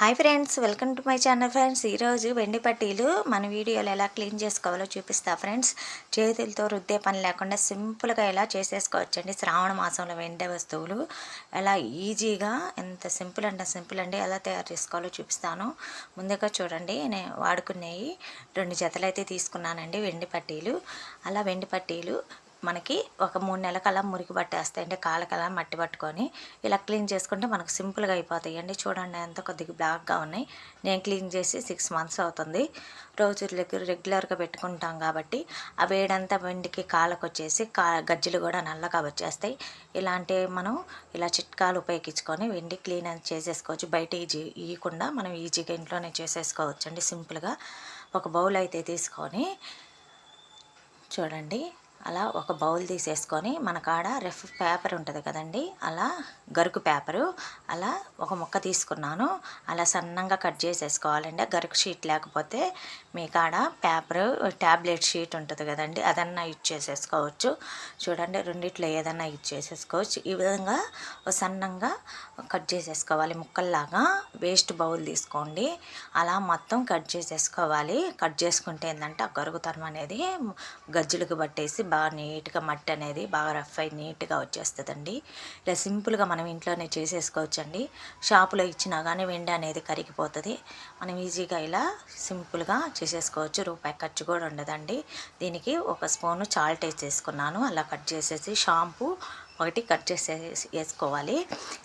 Hi friends welcome to my channel friends. ఈరోజు వెండి పట్టీలు మన వీడియోలో ఎలా క్లీన్ చేసుకోవాలో చూపిస్తా ఫ్రెండ్స్. చేతులతో రుద్దే పని లేకుండా సింపుల్గా ఎలా చేసేసుకోవచ్చండి? శ్రావణ మాసంలో వెండే వస్తువులు ఎలా ఈజీగా ఎంత సింపుల్ అంటే సింపుల్ అండి ఎలా తయారు చేసుకోవాలో చూపిస్తాను. ముందుగా చూడండి నేను వాడుకునేవి రెండు జతలు అయితే తీసుకున్నానండి వెండి పట్టీలు. అలా వెండి పట్టీలు మనకి ఒక మూడు నెలలకు అలా మురికి పట్టేస్తాయి. అంటే కాలకలా మట్టి పట్టుకొని ఇలా క్లీన్ చేసుకుంటే మనకు సింపుల్గా అయిపోతాయి. అండి చూడండి ఎంత కొద్దిగా బ్లాక్గా ఉన్నాయి. నేను క్లీన్ చేసి సిక్స్ మంత్స్ అవుతుంది. రోజు రెగ్యులర్గా పెట్టుకుంటాం కాబట్టి ఆ వేడంతా వెండికి కాళ్ళకు వచ్చేసి కా గజ్జలు కూడా నల్లగా వచ్చేస్తాయి. ఇలాంటి మనం ఇలా చిట్కాలు ఉపయోగించుకొని వెండి క్లీన్ చేసేసుకోవచ్చు. బయట ఈజీ ఇవ్వకుండా మనం ఈజీగా ఇంట్లోనే చేసేసుకోవచ్చు అండి సింపుల్గా. ఒక బౌల్ అయితే తీసుకొని చూడండి. అలా ఒక బౌల్ తీసేసుకొని మన కాడ రెఫ్ పేపర్ ఉంటుంది కదండి అలా గరుకు పేపరు అలా ఒక ముక్క తీసుకున్నాను. అలా సన్నంగా కట్ చేసేసుకోవాలండి. గరుకు షీట్ లేకపోతే మీ కాడ పేపరు ట్యాబ్లెట్ షీట్ ఉంటుంది కదండి అదన్నా యూజ్ చేసేసుకోవచ్చు. చూడండి రెండిట్లో ఏదన్నా యూజ్ చేసేసుకోవచ్చు. ఈ విధంగా సన్నంగా కట్ చేసేసుకోవాలి. ముక్కల్లాగా వేస్ట్ బౌల్ తీసుకోండి. అలా మొత్తం కట్ చేసేసుకోవాలి. కట్ చేసుకుంటే ఏంటంటే ఆ గరుగుతనం అనేది గజ్జులకు పట్టేసి బాగా నీట్గా మట్టి అనేది బాగా రఫ్ అయి నీట్గా వచ్చేస్తుందండి. ఇలా సింపుల్గా మనం ఇంట్లోనే చేసేసుకోవచ్చండి. షాపులో ఇచ్చినా కానీ వెండి అనేది కరిగిపోతుంది. మనం ఈజీగా ఇలా సింపుల్గా చేసేసుకోవచ్చు. రూపాయి ఖర్చు కూడా ఉండదండి. దీనికి ఒక స్పూను చాల్ట్ వేసేసుకున్నాను. అలా కట్ చేసేసి షాంపూ ఒకటి కట్ చేసే వేసుకోవాలి.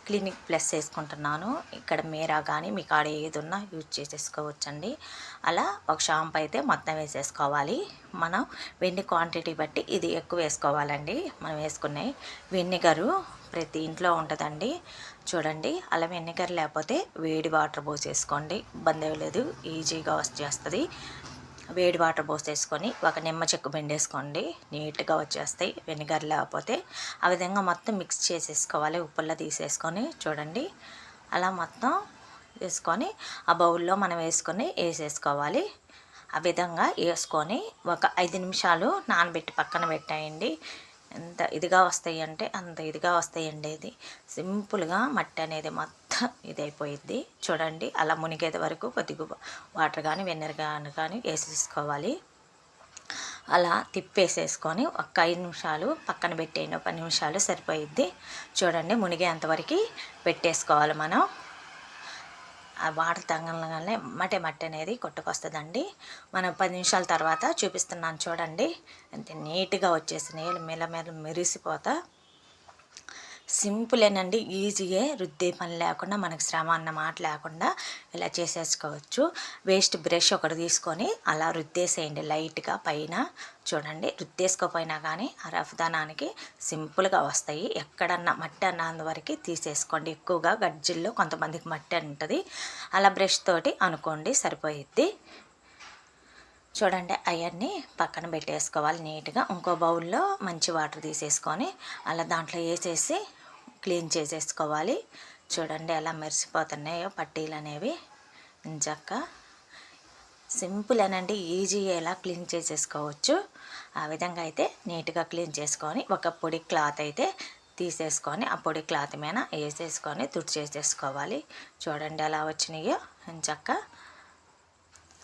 క్లినిక్ ప్లస్ వేసుకుంటున్నాను. ఇక్కడ మీరా కానీ మీ కాడ ఏది ఉన్నా యూజ్ చేసేసుకోవచ్చండి. అలా ఒక షాంపూ అయితే మొత్తం వేసేసుకోవాలి. మనం వెండి క్వాంటిటీ బట్టి ఇది ఎక్కువ వేసుకోవాలండి. మనం వేసుకునే వెన్నిగరు ప్రతి ఇంట్లో ఉంటుందండి. చూడండి అలా వెనిగర్ లేకపోతే వేడి వాటర్ పోసేసుకోండి. ఇబ్బంది లేదు ఈజీగా వచ్చేస్తుంది వేడి వాటర్ పోసేసుకొని ఒక నిమ్మ చెక్కు పిండేసుకోండి. నీట్గా వచ్చేస్తాయి. వెనిగర్ లేకపోతే ఆ విధంగా మొత్తం మిక్స్ చేసేసుకోవాలి. ఉప్పుల్లో తీసేసుకొని చూడండి. అలా మొత్తం వేసుకొని ఆ బౌల్లో మనం వేసుకొని వేసేసుకోవాలి. ఆ విధంగా వేసుకొని ఒక ఐదు నిమిషాలు నానబెట్టి పక్కన పెట్టేయండి. ఎంత ఇదిగా వస్తాయి అంటే అంత ఇదిగా వస్తాయండి ఇది. సింపుల్గా మట్టి అనేది మొత్తం ఇది అయిపోయింది చూడండి అలా మునిగేది వరకు కొద్దిగా వాటర్ కానీ వెన్నెర కానీ కానీ వేసేసుకోవాలి. అలా తిప్పేసేసుకొని ఒక ఐదు నిమిషాలు పక్కన పెట్టేయండి. ఒక పది నిమిషాలు సరిపోయిద్ది. చూడండి మునిగేంతవరకు పెట్టేసుకోవాలి మనం. ఆ వాటర్ తగ్గలగానే మట్టి మట్టి అనేది కొట్టుకొస్తుందండి. మనం పది నిమిషాల తర్వాత చూపిస్తున్నాను చూడండి. అంతే నీట్గా వచ్చేసి నీళ్ళు మెల్ల మెరిసిపోతా సింపులేనండి ఈజీయే రుద్దే పని లేకుండా మనకు శ్రమ అన్న మాట లేకుండా ఇలా చేసేసుకోవచ్చు. వేస్ట్ బ్రష్ ఒకటి తీసుకొని అలా రుద్దేసేయండి లైట్గా పైన. చూడండి రుద్దేసుకోపోయినా కానీ ఆ రఫ్దానానికి సింపుల్గా వస్తాయి. ఎక్కడన్నా మట్టి అన్నందువరకు తీసేసుకోండి. ఎక్కువగా గడ్జిల్లో కొంతమందికి మట్టి ఉంటుంది. అలా బ్రష్ తోటి అనుకోండి సరిపోయిద్ది. చూడండి అవన్నీ పక్కన పెట్టేసుకోవాలి నీట్గా. ఇంకో బౌల్లో మంచి వాటర్ తీసేసుకొని అలా దాంట్లో వేసేసి క్లీన్ చేసేసుకోవాలి. చూడండి ఎలా మెరిసిపోతున్నాయో పట్టీలు అనేవి ఇంచక్క. సింపుల్ అనండి ఈజీ ఎలా క్లీన్ చేసేసుకోవచ్చు. ఆ విధంగా అయితే నీట్గా క్లీన్ చేసుకొని ఒక పొడి క్లాత్ అయితే తీసేసుకొని ఆ పొడి క్లాత్ మీద వేసేసుకొని తుడిచేసేసుకోవాలి. చూడండి ఎలా వచ్చినాయో ఇంచక్క.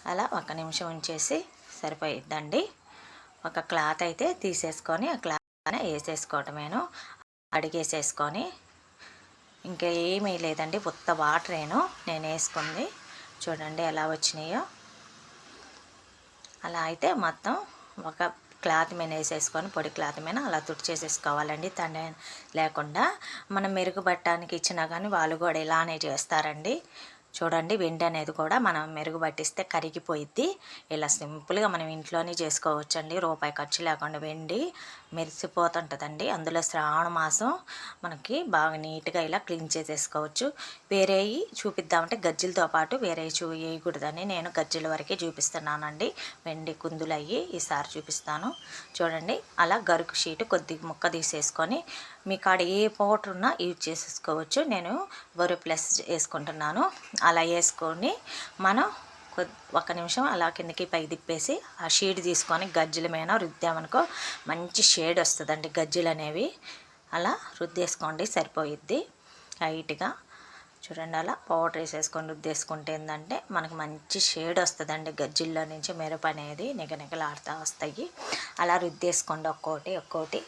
అలా ఒక నిమిషం ఉంచేసి సరిపోయిద్దండి. ఒక క్లాత్ అయితే తీసేసుకొని ఆ క్లాత్ వేసేసుకోవటమేను. అడిగేసేసుకొని ఇంకా ఏమీ లేదండి. ఉత్త వాటరేను నేను వేసుకుంది. చూడండి ఎలా వచ్చినాయో. అలా అయితే మొత్తం ఒక క్లాత్ మీద వేసేసుకొని పొడి క్లాత్ మీద అలా తుడిచేసేసుకోవాలండి. తండ్రి లేకుండా మనం మెరుగుపట్టడానికి ఇచ్చినా కానీ వాళ్ళు కూడా ఇలానే చేస్తారండి. చూడండి వెండి అనేది కూడా మనం మెరుగుపట్టిస్తే కరిగిపోయిద్ది. ఇలా సింపుల్గా మనం ఇంట్లోనే చేసుకోవచ్చండి. రూపాయి ఖర్చు లేకుండా వెండి మెరిసిపోతుంటుందండి. అందులో శ్రావణ మాసం మనకి బాగా నీట్గా ఇలా క్లీన్ చేసేసుకోవచ్చు. వేరేవి చూపిద్దామంటే గజ్జలతో పాటు వేరే చూ వేయకూడదని నేను గజ్జల వరకే చూపిస్తున్నానండి. వెండి కుందులు అయ్యి ఈసారి చూపిస్తాను. చూడండి అలా గరుకు షీట్ కొద్దిగా ముక్క తీసేసుకొని మీ కాడ ఏ పౌడర్ ఉన్నా యూజ్ చేసేసుకోవచ్చు. నేను వరి ప్లస్ వేసుకుంటున్నాను. అలా వేసుకొని మనం ఒక నిమిషం అలా కిందకి పై తిప్పేసి ఆ షీడ్ తీసుకొని గజ్జల మీద రుద్దామనుకో మంచి షేడ్ వస్తుందండి గజ్జలు అనేవి. అలా రుద్దేసుకోండి సరిపోయిద్ది. లైట్గా చూడండి అలా పౌడర్ వేసేసుకొని రుద్దేసుకుంటే ఏంటంటే మనకు మంచి షేడ్ వస్తుందండి గజ్జిల్లో నుంచి మెరుపు అనేది నిగనిగలాడుతూ వస్తాయి. అలా రుద్దేసుకోండి ఒక్కోటి ఒక్కోటి.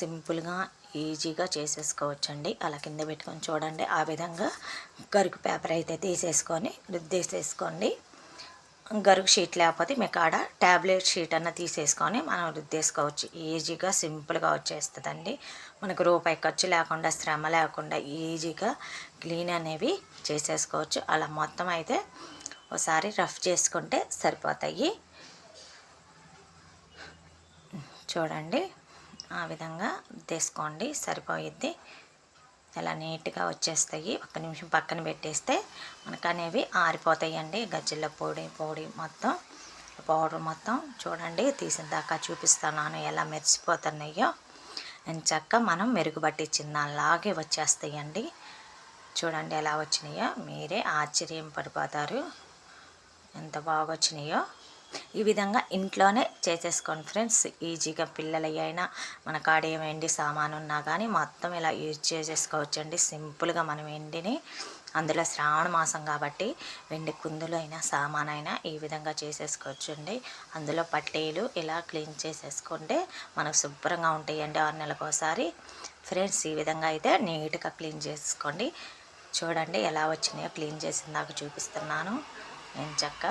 సింపుల్గా ఈజీగా చేసేసుకోవచ్చండి. అలా కింద పెట్టుకొని చూడండి. ఆ విధంగా గరుకు పేపర్ అయితే తీసేసుకొని రుద్దేసేసుకోండి. గరుకు షీట్ లేకపోతే మీ కాడ ట్యాబ్లెట్ షీట్ అన్న తీసేసుకొని మనం రుద్దేసుకోవచ్చు. ఈజీగా సింపుల్గా వచ్చేస్తుందండి. మనకు రూపాయి ఖర్చు లేకుండా శ్రమ లేకుండా ఈజీగా క్లీన్ అనేవి చేసేసుకోవచ్చు. అలా మొత్తం అయితే ఒకసారి రఫ్ చేసుకుంటే సరిపోతాయి. చూడండి. ఆ విధంగా తీసుకోండి. సరిపోయిద్ది. ఇలా నీట్గా వచ్చేస్తాయి. ఒక్క నిమిషం పక్కన పెట్టేస్తే మనకు అనేవి ఆరిపోతాయండి. గజ్జల పొడి పొడి మొత్తం పౌడర్ మొత్తం చూడండి. తీసిన దాకా చూపిస్తున్నాను. ఎలా మెరిసిపోతున్నాయో. చక్క మనం మెరుగుపట్టించిన దానిలాగే వచ్చేస్తాయండి. చూడండి ఎలా వచ్చినాయో. మీరే ఆశ్చర్యం పడిపోతారు. ఎంత బాగా వచ్చినాయో ఈ విధంగా ఇంట్లోనే చేసేసుకోండి ఫ్రెండ్స్. ఈజీగా పిల్లలు అయినా మన కాడ ఏం వెండి సామాను ఉన్నా కానీ మొత్తం ఇలా యూజ్ చేసేసుకోవచ్చండి. సింపుల్గా మనం వెండిని అందులో శ్రావణ మాసం కాబట్టి వెండి కుందులు అయినా సామాన్ అయినా ఈ విధంగా చేసేసుకోవచ్చండి. అందులో పట్టీలు ఇలా క్లీన్ చేసేసుకుంటే మనకు శుభ్రంగా ఉంటాయండి ఆరు నెలకోసారి ఫ్రెండ్స్ ఈ విధంగా అయితే నీట్గా క్లీన్ చేసుకోండి. చూడండి ఎలా వచ్చినాయో క్లీన్ చేసిన దాకా చూపిస్తున్నాను. నేను చక్క